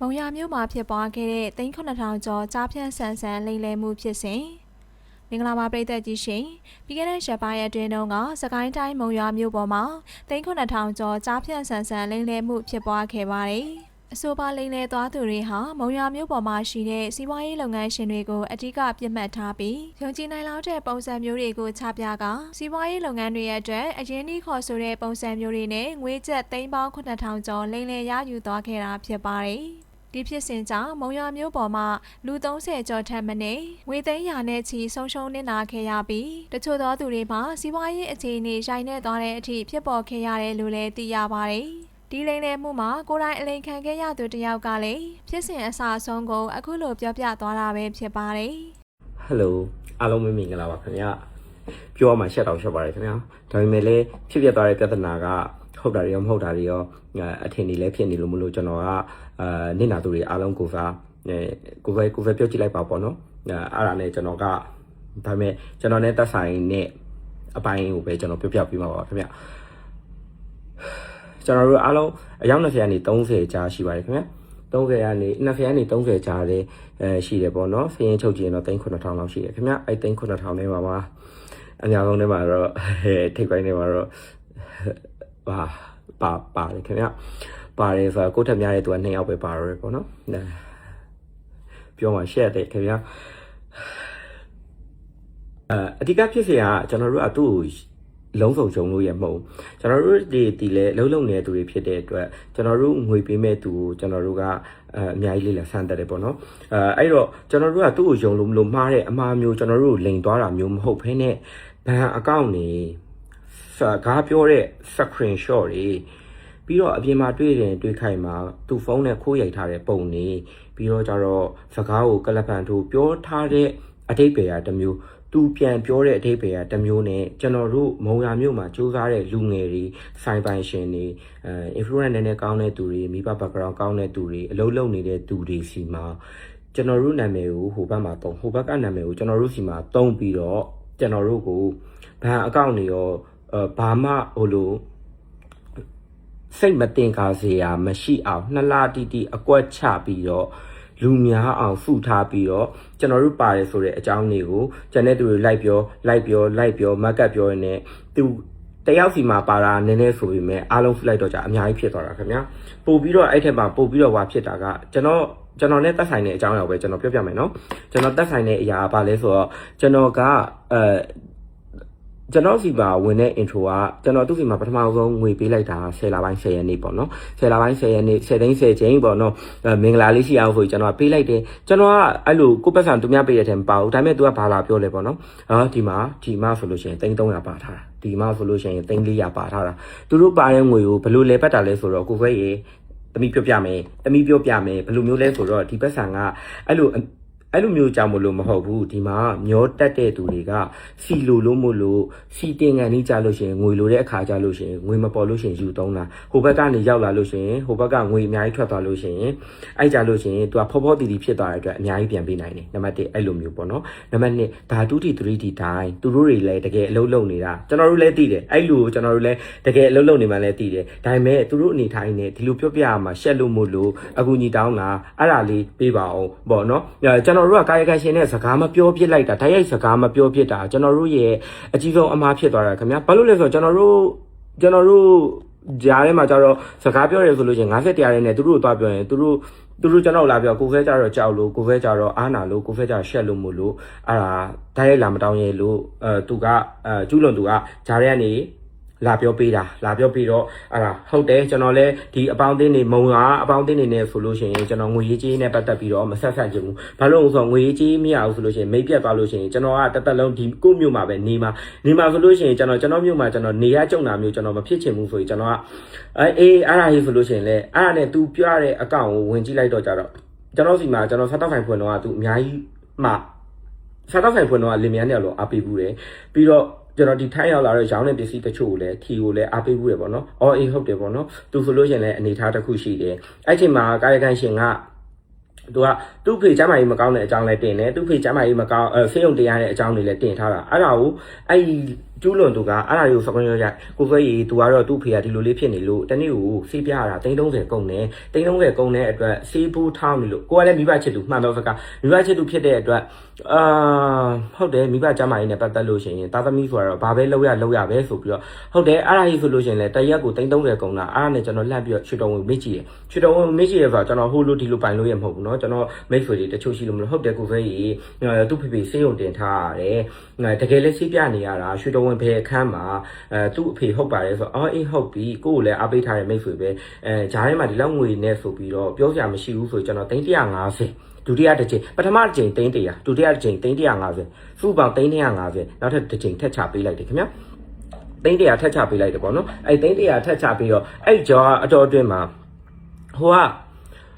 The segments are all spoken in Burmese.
မုံရမြို့မှာဖြစ်ပွားခဲ့တဲ့သိန်း9000ကျော်ကြားဖြန့်ဆန်ဆန်လိမ်လည်မှုဖြစ်စဉ်မင်္ဂလာပါပရိသတ်ကြီးရှင်ပြီးခဲ့တဲ့ရက်ပိုင်းအတွင်းတုန်းကစကိုင်းတိုင်းမုံရွာမြို့ပေါ်မှာသိန်း9000ကျော်ကြားဖြန့်ဆန်ဆန်လိမ်လည်မှုဖြစ်ပွားခဲ့ပါတယ်အဆိုပါလိမ်လည်သွားသူတွေဟာမုံရွာမြို့ပေါ်မှာရှိတဲ့စီးပွားရေးလုပ်ငန်းရှင်တွေကိုအ धिक ပြစ်မှတ်ထားပြီးယုံကြည်နိုင်လောက်တဲ့ပုံစံမျိုးတွေကိုချပြကစီးပွားရေးလုပ်ငန်းတွေရဲ့အတွက်အရင်ဒီခေါ်ဆိုတဲ့ပုံစံမျိုးတွေနဲ့ငွေကျပ်သိန်းပေါင်း9000ကျော်လိမ်လည်ရယူသွားခဲ့တာဖြစ်ပါတယ် ဒီဖြစ်စဉ်ကြောင့်မုံရွာမျိုးပေါ်မှာလူ30ကျော်ထက်မနည်းငွေသိန်းရာနဲ့ချီဆုံးရှုံးနစ်နာခဲ့ရပြီးတချို့သောသူတွေမှာစီးပွားရေးအခြေအနေရိုင်းနေသွားတဲ့အထိဖြစ်ပေါ်ခဲ့ရတယ်လို့လည်းသိရပါတယ်။ဒီလိမ်လည်မှုမှာကိုယ်တိုင်အလိန်ခံခဲ့ရသူတစ်ယောက်ကလည်းဖြစ်စဉ်အစအဆုံးကိုအခုလိုပြောပြသွားတာပဲဖြစ်ပါတယ်။ဟယ်လိုအားလုံးပဲမင်္ဂလာပါခင်ဗျာပြောရမှာရှက်တော့ရှက်ပါတယ်ခင်ဗျာဒါပေမဲ့လည်းဖြစ်ပြသွားတဲ့ပြဿနာက ဟုတ်တာတွေရောမဟုတ်တာတွေရောအဲအထင်တွေလည်းဖြစ်နေလို့မလို့ကျွန်တော်ကအာနင့်နာသူတွေအားလုံးကိုစားအဲကိုပဲကိုပဲပြောကြည့်လိုက်ပါပေါ့နော်အဲအဲ့ဒါနဲ့ကျွန်တော်ကဒါပေမဲ့ကျွန်တော်နဲ့သက်ဆိုင်နဲ့အပိုင်းကိုပဲကျွန်တော်ပြောပြပေးမှာပါခင်ဗျာကျွန်တော်တို့အားလုံးအယောက်20ကနေ30ကြားရှိပါတယ်ခင်ဗျာ30ကနေ20ကနေ30ကြားတယ်အဲရှိတယ်ပေါ့နော်စရင်ချုပ်ကြည့်ရင်တော့3900လောက်ရှိတယ်ခင်ဗျအဲ့3900ထဲမှာပါအများဆုံးထဲမှာတော့ထိပ်ပိုင်းထဲမှာတော့ ပါပါပါတယ်ခင်ဗျပါတယ်ဆိုတော့ကိုထက်များတဲ့သူကနှစ်ယောက်ပဲပါတော့တယ်ပေါ့နော်ပြောမှရှက်တယ်ခင်ဗျအဲအဓိကဖြစ်စရာကျွန်တော်တို့ကသူ့ကိုလုံးစုံကြုံလို့ရမဟုတ်ကျွန်တော်တို့ဒီဒီလဲလုံးလုံးနေတဲ့သူတွေဖြစ်တဲ့အတွက်ကျွန်တော်တို့ငွေပေးမဲ့သူကိုကျွန်တော်တို့ကအများကြီးလေးလာဆန်းတက်တယ်ပေါ့နော်အဲအဲ့တော့ကျွန်တော်တို့ကသူ့ကိုယုံလို့မလို့မှားတဲ့အမှားမျိုးကျွန်တော်တို့လိန်သွားတာမျိုးမဟုတ်ဘဲနဲ့ဘဏ်အကောင့်နေ စကားပြောတဲ့ screenshot တွေပြီးတော့အပြင်မှာတွေ့တယ်တွေ့ခိုင်မှာသူ့ဖုန်းနဲ့ခိုးရိုက်ထားတဲ့ပုံတွေပြီးတော့ကြတော့စကားကိုကလပ်ပန်ထိုးပြောထားတဲ့အတိတ်ပဲကတစ်မျိုးသူပြန်ပြောတဲ့အထိပ္ပယ်ကတစ်မျိုးနဲ့ကျွန်တော်တို့မုံရမြို့မှာစူးစမ်းတဲ့လူငယ်တွေစိုင်ပိုင်ရှင်တွေအဲ influencer နည်းနည်းကောင်းတဲ့သူတွေမိဘ background ကောင်းတဲ့သူတွေအလုပ်လုပ်နေတဲ့သူတွေစီမှာကျွန်တော်တို့နာမည်ကိုဟိုဘက်မှာတုံးဟိုဘက်ကနာမည်ကိုကျွန်တော်တို့စီမှာတုံးပြီးတော့ကျွန်တော်တို့ကိုဘဏ်အကောင့်တွေရောအဲ ဘာမှဟိုလိုစိတ်မတင်ကားစရာမရှိအောင်နှစ်လတီတီအကွက်ချပြီးတော့လူများအောင်ဖုထားပြီးတော့ကျွန်တော်တို့ပါတယ်ဆိုတဲ့အကြောင်းတွေကိုကျန်တဲ့သူတွေလိုက်ပြောလိုက်ပြောလိုက်ပြောမက်ကပ်ပြောရင်းသူတယောက်စီမှာပါတာနည်းနည်းဆိုပေမဲ့အားလုံး flight တော့じゃအများကြီးဖြစ်သွားတာခင်ဗျာပို့ပြီးတော့အဲ့ထက်မှာပို့ပြီးတော့ဟွာဖြစ်တာကကျွန်တော်ကျွန်တော်နဲ့သက်ဆိုင်တဲ့အကြောင်းအရာပဲကျွန်တော်ပြောပြမယ်နော်ကျွန်တော်သက်ဆိုင်တဲ့အရာကဘာလဲဆိုတော့ကျွန်တော်ကအဲ ကျွန်တော်စီပါဝင်တဲ့ intro ကကျွန်တော်သူ့စီမှာပထမဆုံးငွေပေးလိုက်တာ10လပိုင်း10ရက်နေ့ပေါ့နော်10လပိုင်း10ရက်နေ့10သိန်း10ချိန်ပေါ့နော်အဲမင်္ဂလာလေးရှိအောင်ဆိုပြီးကျွန်တော်ကပေးလိုက်တယ်ကျွန်တော်ကအဲ့လိုကိုယ့်ပတ်စံသူများပေးတဲ့ထဲမပါဘူးဒါပေမဲ့ तू ကဘာလာပြောလဲပေါ့နော်အာဒီမှာဒီမှာဆိုလို့ရှိရင်3300ပါထားတာဒီမှာဆိုလို့ရှိရင်3400ပါထားတာသူတို့ပါတဲ့ငွေကိုဘယ်လိုလဲပတ်တာလဲဆိုတော့ကိုယ်ပဲရေတမိပြောပြမယ်တမိပြောပြမယ်ဘယ်လိုမျိုးလဲဆိုတော့ဒီပတ်စံကအဲ့လို အဲ့လိုမျိုးကြောင့်မလို့မဟုတ်ဘူးဒီမှာမျောတက်တဲ့သူတွေကစီလိုလို့မို့လို့စီတင်ကန်ကြီးကြလို့ရှိရင်ငွေလိုတဲ့အခါကြလို့ရှိရင်ငွေမပေါ်လို့ရှိရင်ယူသုံးတာဟိုဘက်ကနေရောက်လာလို့ရှိရင်ဟိုဘက်ကငွေအများကြီးထွက်သွားလို့ရှိရင်အဲ့ကြလို့ရှိရင် तू ကဖောဖောတီတီဖြစ်သွားတဲ့အတွက်အများကြီးပြန်ပေးနိုင်တယ်နံပါတ်1အဲ့လိုမျိုးပေါ့နော်နံပါတ်2ဓာတုတီ 3D တိုင်းသူတို့တွေလည်းတကယ်အလုပ်လုပ်နေတာကျွန်တော်တို့လည်းသိတယ်အဲ့လိုကျွန်တော်တို့လည်းတကယ်အလုပ်လုပ်နေမှလည်းသိတယ်ဒါပေမဲ့သူတို့အနေထိုင်နေဒီလိုပြောပြရမှာရှက်လို့မို့လို့အကူညီတောင်းတာအဲ့ဒါလေးပေးပါအောင်ပေါ့နော်အဲကျွန်တော်တို့ကကာယကံရှင်နဲ့စကားမပြောဖြစ်လိုက်တာဓာတ်ရိုက်စကားမပြောဖြစ်တာကျွန်တော်တို့ရဲ့အကြီးဆုံးအမှားဖြစ်သွားတာခင်ဗျာဘာလို့လဲဆိုတော့ကျွန်တော်တို့ကျွန်တော်တို့ကြားထဲမှာကျတော့စကားပြောရဲဆိုလို့ချင်း50တရားရဲနဲ့သူတို့သွားပြောရင်သူတို့သူတို့ကျွန်တော်လာပြောကိုဖဲကြတော့ကြောက်လို့ကိုဖဲကြတော့အာနာလို့ကိုဖဲကြရှက်လို့မို့လို့အဲ့ဒါဓာတ်ရိုက်လာမတောင်းရဲလို့အဲသူကအဲကျူးလွန်သူကဂျားရဲကနေ လာပြောပေးတာလာပြောပြီးတော့အဲ့ဒါဟုတ်တယ်ကျွန်တော်လည်းဒီအပေါင်းအသင်းတွေမုံတာအပေါင်းအသင်းတွေနဲ့ဆိုလို့ရှိရင်ကျွန်တော်ငွေရေးကြေးနဲ့ပတ်သက်ပြီးတော့မဆက်ဆံချင်ဘူးဘာလို့လဲဆိုတော့ငွေရေးကြေးမရဘူးဆိုလို့ရှိရင်မိတ်ပြတ်သွားလို့ရှိရင်ကျွန်တော်ကတက်တက်လုံးဒီကိုယ့်မြို့မှာပဲနေမှာနေမှာဆိုလို့ရှိရင်ကျွန်တော်ကျွန်တော်မြို့မှာကျွန်တော်နေရကြုံတာမျိုးကျွန်တော်မဖြစ်ချင်ဘူးဆိုရင်ကျွန်တော်ကအဲအေးအဲ့ဒါကြီးဆိုလို့ရှိရင်လည်းအဲ့ဒါနဲ့ तू ပြရတဲ့အကောင့်ကိုဝင်ကြည့်လိုက်တော့ကြတော့ကျွန်တော်စီမှာကျွန်တော်ဆက်တော့ဖိုင်ဖွင့်တော့က तू အများကြီးမှဆက်တော့ဖိုင်ဖွင့်တော့ကလင်မြန်းနေလို့အားပေးဘူးတယ်ပြီးတော့ ကျွန်တော်ဒီထိုင်းရောက်လာတဲ့ရောင်းတဲ့ပစ္စည်းတချို့ကိုလည်းထီကိုလည်းအားပေးဘူးရပေါ့နော်။အော်အေးဟုတ်တယ်ပေါ့နော်။သူဆိုလို့ရှိရင်လည်းအနေထားတစ်ခုရှိတယ်။အဲ့ချိန်မှာကာယကံရှင်ကသူကသူ့ဖေချမ်းမာကြီးမကောင်းတဲ့အကြောင်းလည်းတင်တယ်။သူ့ဖေချမ်းမာကြီးမကောင်းအဲဆေးရုံတရားတဲ့အကြောင်းတွေလည်းတင်ထားတာ။အဲ့ဒါကိုအဲ့ဒီကျူးလွန်သူကအဲ့ဒါတွေကိုစကွန်ရရကိုဆွဲရီသူကတော့သူ့ဖေကဒီလိုလေးဖြစ်နေလို့တနေ့ကိုစေးပြရတာ330ကုန်တယ်330ကုန်တဲ့အတွက်စေးဘူးထောင်းနေလို့ကိုကလည်းမိဘချစ်သူမှန်တော့စကားမိဘချစ်သူဖြစ်တဲ့အတွက်အာဟုတ်တယ်မိဘကျမကြီးနဲ့ပတ်သက်လို့ရှိရင်တာသမီဆိုတော့ဘာပဲလုပ်ရလုပ်ရပဲဆိုပြီးတော့ဟုတ်တယ်အဲ့ဒါကြီးဆိုလို့ရှိရင်လည်းတရက်ကို330ကုန်တာအဲ့ဒါနဲ့ကျွန်တော်လှမ်းပြီးတော့ချွတ်တော်ဝင်မေ့ကြည့်တယ်ချွတ်တော်ဝင်မေ့ကြည့်ရဆိုတော့ကျွန်တော်ဟိုလိုဒီလိုပိုင်လို့ရမဟုတ်ဘူးเนาะကျွန်တော်မိတ်ဆွေတွေတချို့ရှိလို့မလို့ဟုတ်တယ်ကိုဆွဲရီသူ့ဖေဖေစေးုံတင်ထားရတယ်တကယ်လည်းစေးပြနေရတာရွှေတော် ဝင်ဖေအခန်းမှာအဲသူ့အဖေဟုတ်ပါတယ်ဆိုတော့အော်အေးဟုတ်ပြီကိုကိုလည်းအားပေးထားတဲ့မိတ်ဆွေပဲအဲဂျားထဲမှာဒီလောက်ငွေနဲ့ဆိုပြီးတော့ပြောစရာမရှိဘူးဆိုကျွန်တော်350ဒုတိယတစ်ချိန်ပထမတစ်ချိန်300ဒုတိယတစ်ချိန်350စုပေါင်း350နောက်ထပ်တစ်ချိန်ထပ်ချပေးလိုက်တယ်ခင်ဗျာ300ထပ်ချပေးလိုက်တယ်ပေါ့နော်အဲ့300ထပ်ချပေးတော့အဲ့ကြောအတော်အတွင်းမှာဟိုက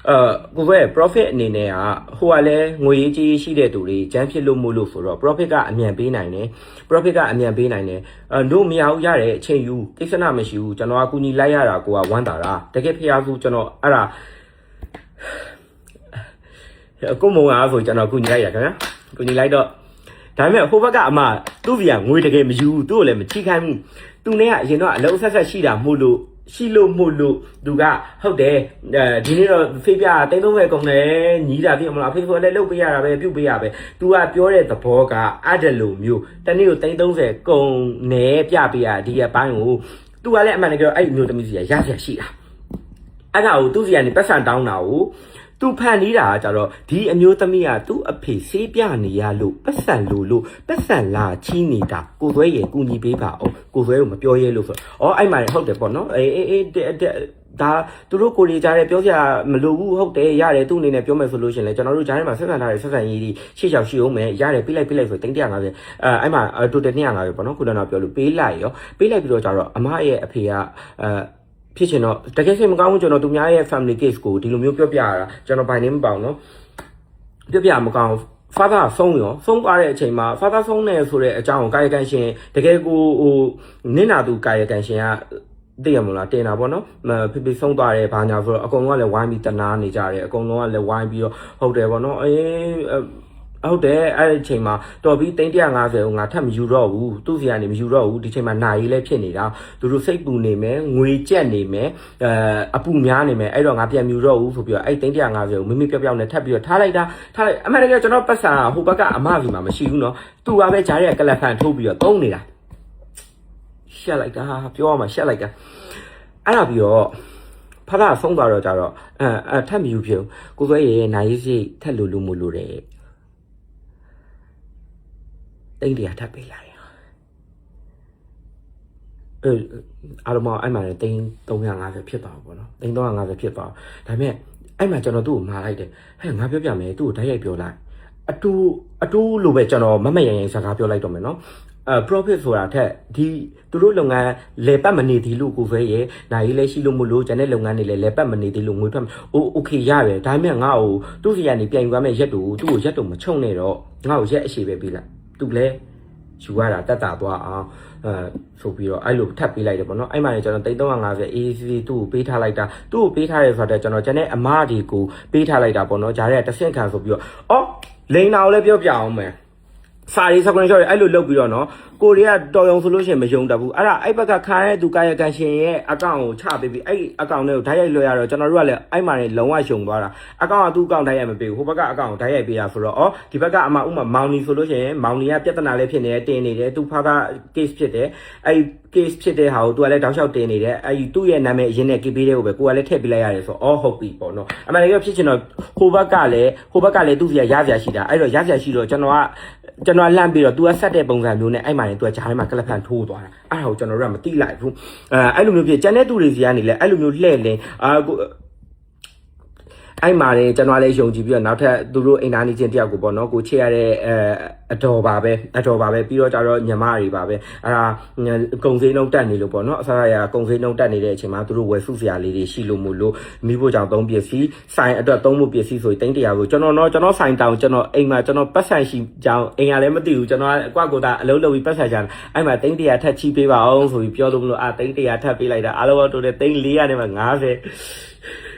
အဲကိုပဲ profit အနေနဲ့ကဟိုကလည်းငွေရေးကြီးရှိတဲ့သူတွေကျန်းဖြစ်လို့မို့လို့ဆိုတော့ profit ကအမြန်ပေးနိုင်တယ် profit ကအမြန်ပေးနိုင်တယ်အဲတို့မရဘူးရတဲ့အချိန်ယူကိစ္စနာမရှိဘူးကျွန်တော်ကကူညီလိုက်ရတာကိုကဝမ်းတာတာတကယ်ဖျားစုကျွန်တော်အဲ့ဒါကိုမုံအားဆိုကျွန်တော်ကူညီလိုက်ရခင်ဗျာကူညီလိုက်တော့ဒါပေမဲ့ဟိုဘက်ကအမသူ့ဗျာငွေတကယ်မယူဘူးသူ့ကိုလည်းမချိခိုင်းဘူးသူနဲ့ကအရင်တော့အလုံးဆက်ဆက်ရှိတာမို့လို့ ရှိလို့မို့လို့သူကဟုတ်တယ်အဲဒီနေ့တော့ဖေးပြတိတ်သုံးပဲကုန်တယ်ညီးတာပြမလားဖေးဖေးလည်းလုတ်ပေးရတာပဲပြုတ်ပေးရပဲ तू ကပြောတဲ့သဘောကအဲ့ဒါလိုမျိုးတနေ့ကိုတိတ်30ကုန်နေပြပေးရဒီအပိုင်းကို तू ကလည်းအမှန်တကယ်အဲ့မျိုးသမီးစီရရရရှိတာအဲ့ဒါကိုသူ့စီကနေပတ်စံတောင်းတာကို သူဖန်နေတာကကြတော့ဒီအမျိုးသမီးကသူ့အဖေဆေးပြနေရလို့ပတ်စံလို့လို့ပတ်စံလာချီးနေတာကိုသွဲရေကူညီပေးပါအောင်ကိုသွဲကိုမပြောရဲလို့ဆိုဩအဲ့မှာဟုတ်တယ်ပေါ့နော်အေးအေးအေးဒါသူတို့ကိုလေးကြားတယ်ပြောစရာမလိုဘူးဟုတ်တယ်ရတယ်သူ့အနေနဲ့ပြောမယ်ဆိုလို့ရှင်လေကျွန်တော်တို့ကြားထဲမှာဆက်ဆံထားတဲ့ဆက်ဆံရေးကြီးရှေ့ချောက်ရှိအောင်မယ်ရတယ်ပြလိုက်ပြလိုက်ဆို350အဲအဲ့မှာတိုတယ်250ပေါ့နော်ခုနကပြောလို့ပေးလိုက်ရောပေးလိုက်ပြီးတော့ကြတော့အမရဲ့အဖေကအဲ ဖြစ်ချင်တော့တကယ်စိတ်မကောင်းဘူးကျွန်တော်သူများရဲ့ family case ကိုဒီလိုမျိုးပြောပြရတာကျွန်တော်ဘိုင်နေမပေါအောင်နော်ပြောပြမကောင်း father ဆုံးရောဆုံးသွားတဲ့အချိန်မှာ father ဆုံးနေဆိုတဲ့အကြောင်းကိုကာယကံရှင်တကယ်ကိုဟိုနင့်နာသူကာယကံရှင်ကသိရမလားတင်တာပေါ့နော်ဖိဖိဆုံးသွားတယ်ဘာညာဆိုတော့အကုန်လုံးကလည်းဝိုင်းပြီးတနာနေကြတယ်အကုန်လုံးကလည်းဝိုင်းပြီးတော့ဟုတ်တယ်ပေါ့နော်အေး ဟုတ်တယ်အဲ့ဒီချိန်မှာတော်ပြီး350ကိုငါထပ်မယူတော့ဘူးသူ့စီကနေမယူတော့ဘူးဒီချိန်မှာနာရီလည်းဖြစ်နေတာသူတို့စိတ်ပူနေမယ်ငွေကြက်နေမယ်အဲအပူများနေမယ်အဲ့တော့ငါပြန်မယူတော့ဘူးဆိုပြီးတော့အဲ့350ကိုမိမိပြောက်ပြောက်နဲ့ထပ်ပြီးတော့ထားလိုက်တာထားလိုက်အမှန်တကယ်ကျွန်တော်ပတ်စံဟိုဘက်ကအမစီမှာမရှိဘူးနော်သူကပဲဂျားရဲ့ကလပ်ဖန်ထိုးပြီးတော့သုံးနေတာရှက်လိုက်တာပြောရမှာရှက်လိုက်တာအဲ့ဒါပြီးတော့ဖဖဆုံးသွားတော့ကြတော့အဲအဲထပ်မယူဖြစ်ကိုယ်ဆွဲရဲ့နိုင်ရေးစိတ်ထက်လူလူမလို့တယ် တိတ်လျာထပ်ပေးလိုက်ရအဲအားလုံးအဲ့မှာလည်းတိန်း350ဖြစ်ပါဘူးပေါ့နော်တိန်း350ဖြစ်ပါဒါပေမဲ့အဲ့မှာကျွန်တော်သူ့ကိုမာလိုက်တယ်ဟဲ့ငါပြောပြမယ်သူ့ကိုဓာတ်ရိုက်ပြောလိုက်အတူအတူလိုပဲကျွန်တော်မမရရင်စကားပြောလိုက်တော့မယ်နော်အဲ profit ဆိုတာထက်ဒီသူတို့လုပ်ငန်းလေပတ်မနေသေးလို့ကိုပဲရယ်နိုင်ရေးလည်းရှိလို့မလို့ကျွန်တဲ့လုပ်ငန်းတွေလည်းလေပတ်မနေသေးလို့ငွေထွက်အိုး okay ရတယ်ဒါပေမဲ့ငါ့ကိုသူ့စီကနေပြန်ယူရမယ့်ရက်တူကိုသူ့ကိုရက်တူမချုံနဲ့တော့ငါ့ကိုရက်အရှိပဲပေးလိုက် သူလည်းယူရတာတက်တာသွားအောင်အဲဆိုပြီးတော့အဲ့လိုထပ်ပေးလိုက်တယ်ပေါ့နော်အဲ့မှာလည်းကျွန်တော်350 ACC သူ့ကိုပေးထားလိုက်တာသူ့ကိုပေးထားရဲဆိုတော့ကျွန်တော်ကျန်တဲ့အမဒီကိုပေးထားလိုက်တာပေါ့နော်ဂျားရဲတဆင့်ခံဆိုပြီးတော့အော်လိန်နာကိုလည်းပြောပြအောင်မယ် စာရေးစကွန်ရှော့အဲ့လိုလုပ်ပြီးတော့နော်ကိုရီးယားတော်ရုံဆိုလို့ရှိရင်မယုံတတ်ဘူးအဲ့ဒါအဲ့ဘက်ကခါရဲသူကာယကံရှင်ရဲ့အကောင့်ကိုချပေးပြီးအဲ့အကောင့်တွေကိုဓာတ်ရိုက်လွှဲရတော့ကျွန်တော်တို့ကလည်းအဲ့မှာနေလုံးဝရှုံသွားတာအကောင့်ကသူ့အကောင့်ဓာတ်ရိုက်မပေးဘူးဟိုဘက်ကအကောင့်ကိုဓာတ်ရိုက်ပေးတာဆိုတော့ဩဒီဘက်ကအမဥမာမောင်နီဆိုလို့ရှိရင်မောင်နီကပြဿနာလေးဖြစ်နေတယ်တင်နေတယ်သူဖားဖား case ဖြစ်တယ်အဲ့ case ဖြစ်တဲ့ဟာကိုသူကလည်းတောက်လျှောက်တင်နေတယ်အဲ့ဒီသူ့ရဲ့နာမည်အရင်နဲ့ KP တွေကိုပဲကိုကလည်းထည့်ပေးလိုက်ရတယ်ဆိုတော့ဩဟုတ်ပြီပေါ့နော်အမှန်တကယ်ဖြစ်ချင်တော့ဟိုဘက်ကလည်းဟိုဘက်ကလည်းသူ့စီကရစရာရှိတာအဲ့တော့ရစရာရှိတော့ကျွန်တော်ကကျွန်တော်လှမ်းပြီးတော့ तू ကဆက်တဲ့ပုံစံမျိုးနဲ့အဲ့မှာနေ तू ကဂျားထဲမှာကလပ်ဖန်ထိုးသွားတာအဲ့ဒါကိုကျွန်တော်တို့ကမသိလိုက်ဘူးအဲအဲ့လိုမျိုးဖြစ်ကျန်တဲ့သူတွေစီကနေလည်းအဲ့လိုမျိုးလှဲ့လင်းအာကို အဲ့မှာနေကျွန်တော်လည်းယုံကြည်ပြီးတော့နောက်ထပ်သူတို့အိမ်သားနေချင်းတယောက်ကိုပေါ့နော်ကိုချစ်ရတဲ့အဲအတော်ပါပဲအတော်ပါပဲပြီးတော့ကြတော့ညီမတွေပါပဲအဲ့ဒါကုံစင်းနှုံတက်နေလို့ပေါ့နော်အစားအရာကုံစင်းနှုံတက်နေတဲ့အချိန်မှာသူတို့ဝယ်စုစရာလေးတွေရှိလို့မို့လို့မိဖို့ကြောင့်သုံးပစ္စည်းဆိုင်အတွက်သုံးဖို့ပစ္စည်းဆိုရင်တင်းတရာကိုကျွန်တော်တော့ကျွန်တော်ဆိုင်တောင်ကျွန်တော်အိမ်မှာကျွန်တော်ပတ်ဆိုင်ရှိကြောင်းအိမ်ကလည်းမသိဘူးကျွန်တော်အကွက်ကိုတာအလုံးလုံးပြီးပတ်ဆိုင်ကြတယ်အဲ့မှာတင်းတရာထပ်ချိပေးပါအောင်ဆိုပြီးပြောလို့မလို့အာတင်းတရာထပ်ပေးလိုက်တာအားလုံးတော့တိုးတယ်တင်း400နဲ့မှ90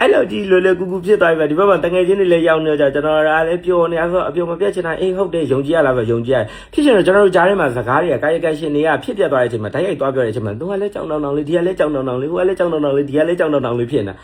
အဲ့လိုကြီးလွယ်လွယ်ကူကူဖြစ်သွားပြီဒီဘက်မှာတငယ်ချင်းတွေလည်းရောက်နေကြကျွန်တော်ကလည်းပျော်နေဆိုအပျော်မပြတ်ချင်တာအေးဟုတ်တယ်ယုံကြည်ရလားဆိုယုံကြည်ရတယ်ဖြစ်ချင်တော့ကျွန်တော်တို့ကြားထဲမှာစကားတွေကကာယကံရှင်တွေကဖြစ်ပြသွားတဲ့အချိန်မှာတိုက်ရိုက်သွားပြောတဲ့အချိန်မှာသူကလည်းကြောင်တောင်တောင်လေးဒီကလည်းကြောင်တောင်တောင်လေးဟိုကလည်းကြောင်တောင်တောင်လေးဒီကလည်းကြောင်တောင်တောင်လေးဖြစ်နေတာ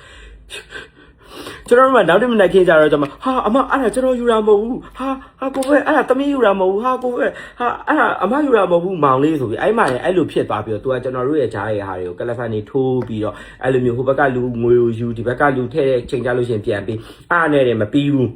ကျွန်တော်တို့ကနောက်တစ်မနက်ခင်းကြတော့ကျွန်မဟာအမအဲ့ဒါကျွန်တော်ယူတာမဟုတ်ဘူးဟာဟာကိုပဲအဲ့ဒါသမီးယူတာမဟုတ်ဘူးဟာကိုပဲဟာအဲ့ဒါအမယူတာမဟုတ်ဘူးမောင်လေးဆိုပြီးအဲ့မှလည်းအဲ့လိုဖြစ်သွားပြီးတော့သူကကျွန်တော်တို့ရဲ့ဂျားရဲ့ဟာတွေကိုကလဖန်နေထိုးပြီးတော့အဲ့လိုမျိုးဟိုဘက်ကလူငွေကိုယူဒီဘက်ကလူထည့်တဲ့ချိန်ကြလို့ရှရင်ပြန်ပြီးအားနဲ့တယ်မပြီးဘူး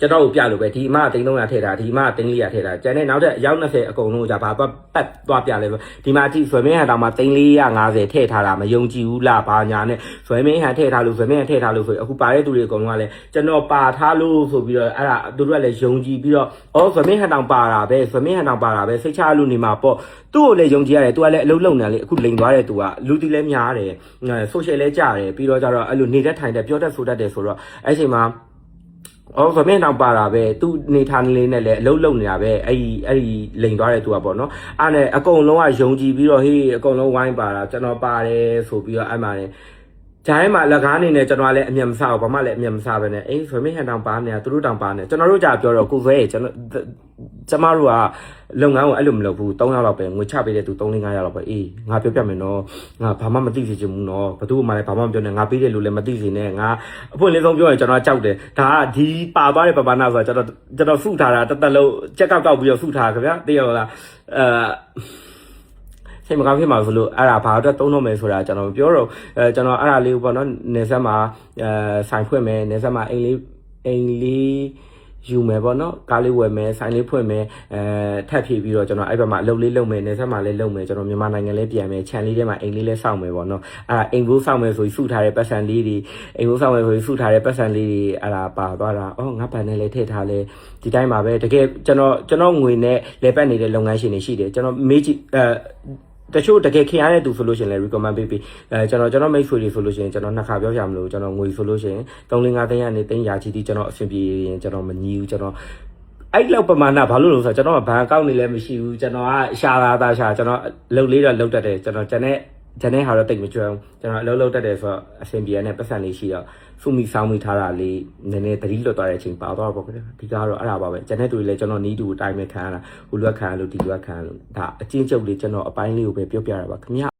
ကျွန်တော်ကိုပြလို့ပဲဒီအမကသိန်း300ထည့်တာဒီအမကသိန်း400ထည့်တာကျန်တဲ့နောက်တဲ့အယောက်20အကုန်လုံးကဘာပတ်ပတ်သွားပြလဲပဲဒီမှာအထိဆွေမင်းဟန်တောင်မှသိန်း450ထည့်ထားတာမယုံကြည်ဘူးလားဘာညာနဲ့ဆွေမင်းဟန်ထည့်ထားလို့ဆွေမင်းဟန်ထည့်ထားလို့ဆိုအခုပါတဲ့သူတွေအကုန်လုံးကလည်းကျွန်တော်ပါထားလို့ဆိုပြီးတော့အဲ့ဒါသူတို့ကလည်းယုံကြည်ပြီးတော့အော်ဆွေမင်းဟန်တောင်ပါတာပဲဆွေမင်းဟန်တောင်ပါတာပဲစိတ်ချလို့နေမှာပေါ့သူ့ကိုလည်းယုံကြည်ရတယ်သူကလည်းအလုံးလုံးနေလေအခုလိန်သွားတဲ့သူကလူတီလည်းများတယ်ဆိုရှယ်လည်းကြတယ်ပြီးတော့ကျတော့အဲ့လိုနေတဲ့ထိုင်တဲ့ပြောတတ်ဆိုတတ်တယ်ဆိုတော့အဲ့ချိန်မှာ အော်ဗမင်းတောင်ပါတာပဲသူနေထိုင်လေးနဲ့လည်းအလုံးလုံးနေတာပဲအဲ့ဒီအဲ့ဒီလိန်သွားတဲ့သူကပေါ့နော်အဲ့နဲ့အကုန်လုံးကယုံကြည်ပြီးတော့ဟေးအကုန်လုံးဝိုင်းပါတာကျွန်တော်ပါတယ်ဆိုပြီးတော့အဲ့မှာလည်းဂျိုင်းမှာလက်ကားနေနဲ့ကျွန်တော်ကလည်းအမျက်မစားဘူးဘာမှလည်းအမျက်မစားပဲနဲ့အေးဗမင်းဟန်တောင်ပါနေတာသူတို့တောင်ပါနေကျွန်တော်တို့ကြာပြောတော့ကိုဆွဲရေကျွန်တော် ကျမတို့ကလုပ်ငန်းကိုအဲ့လိုမလုပ်ဘူး3ယောက်လောက်ပဲငွေချပေးတဲ့သူ3 5ယောက်လောက်ပဲအေးငါပြောပြမယ်နော်ငါဘာမှမသိစေချင်ဘူးနော်ဘသူမှလည်းဘာမှမပြောနဲ့ငါပေးတဲ့လူလည်းမသိစေနဲ့ငါအဖွင့်လေးဆုံးပြောရင်ကျွန်တော်ကြောက်တယ်ဒါကဒီပါသွားတဲ့ပပနာဆိုတာကျွန်တော်ကျွန်တော်စုထားတာတစ်သက်လုံးကြက်ကောက်ကောက်ပြီးတော့စုထားတာခင်ဗျာသိရလားအဲစိတ်မကောင်းဖြစ်မှာဆိုလို့အဲ့ဒါဘာအတွက်သုံးတော့မယ်ဆိုတာကျွန်တော်ပြောတော့အဲကျွန်တော်အဲ့ဒါလေးကိုပေါ့နော်နေဆက်မှာအဲဆိုင်ဖွင့်မယ်နေဆက်မှာအိမ်လေးအိမ်လေး ယူမယ်ပေါ့နော်ကားလေးဝယ်မယ်ဆိုင်လေးဖွင့်မယ်အဲထပ်ဖြည့်ပြီးတော့ကျွန်တော်အဲ့ဘက်မှာအလုပ်လေးလုပ်မယ်နေဆက်မှာလည်းလုပ်မယ်ကျွန်တော်မြန်မာနိုင်ငံလေးပြန်မယ်ခြံလေးထဲမှာအိမ်လေးလည်းစောင့်မယ်ပေါ့နော်အဲ့ဒါအိမ်ဘိုးစောင့်မယ်ဆိုပြီးစုထားတဲ့ပတ်စံလေးတွေအိမ်ဘိုးစောင့်မယ်ဆိုပြီးစုထားတဲ့ပတ်စံလေးတွေအဲ့ဒါပါသွားတာအော်ငါပန်နဲ့လည်းထည့်ထားလဲဒီတိုင်းပါပဲတကယ်ကျွန်တော်ကျွန်တော်ငွေနဲ့လဲပတ်နေတဲ့လုပ်ငန်းရှင်တွေရှိတယ်ကျွန်တော်မေးကြည့်အဲ တချို့တကယ်ခင်ရတဲ့သူဆိုလို့ရှိရင်လည်း recommend ပေးပြီးအဲကျွန်တော်ကျွန်တော်မိတ်ဆွေတွေဆိုလို့ရှိရင်ကျွန်တော်နှစ်ခါပြောပြမလို့ကျွန်တော်ငွေဆိုလို့ရှိရင်3 5သိန်းကနေသိန်းရာချီတိကျွန်တော်အဆင်ပြေရင်ကျွန်တော်မညီဘူးကျွန်တော်အဲ့လောက်ပမာဏဘာလို့လဲဆိုတော့ကျွန်တော်ကဘဏ်အကောင့်နေလည်းမရှိဘူးကျွန်တော်ကရှာတာတာရှာကျွန်တော်လှုပ်လေးတော့လှုပ်တတ်တယ်ကျွန်တော်ကျန်တဲ့ကျန်တဲ့ဟာတော့တိတ်မကြွအောင်ကျွန်တော်အလုပ်လုပ်တတ်တယ်ဆိုတော့အဆင်ပြေတဲ့ပတ်စံလေးရှိတော့ စုမိဆောင်းမိထားတာလေးနည်းနည်းသတိလွတ်သွားတဲ့အချိန်ပါသွားတော့ပေါ့ခင်ဗျာဒီကတော့အဲ့ဒါပါပဲကျန်တဲ့သူတွေလည်းကျွန်တော်နီးတူအတိုင်းပဲခံရတာဟိုလွက်ခံရလို့ဒီလွက်ခံရလို့ဒါအချင်းချုပ်လေးကျွန်တော်အပိုင်းလေးကိုပဲပြောပြတာပါခင်ဗျာ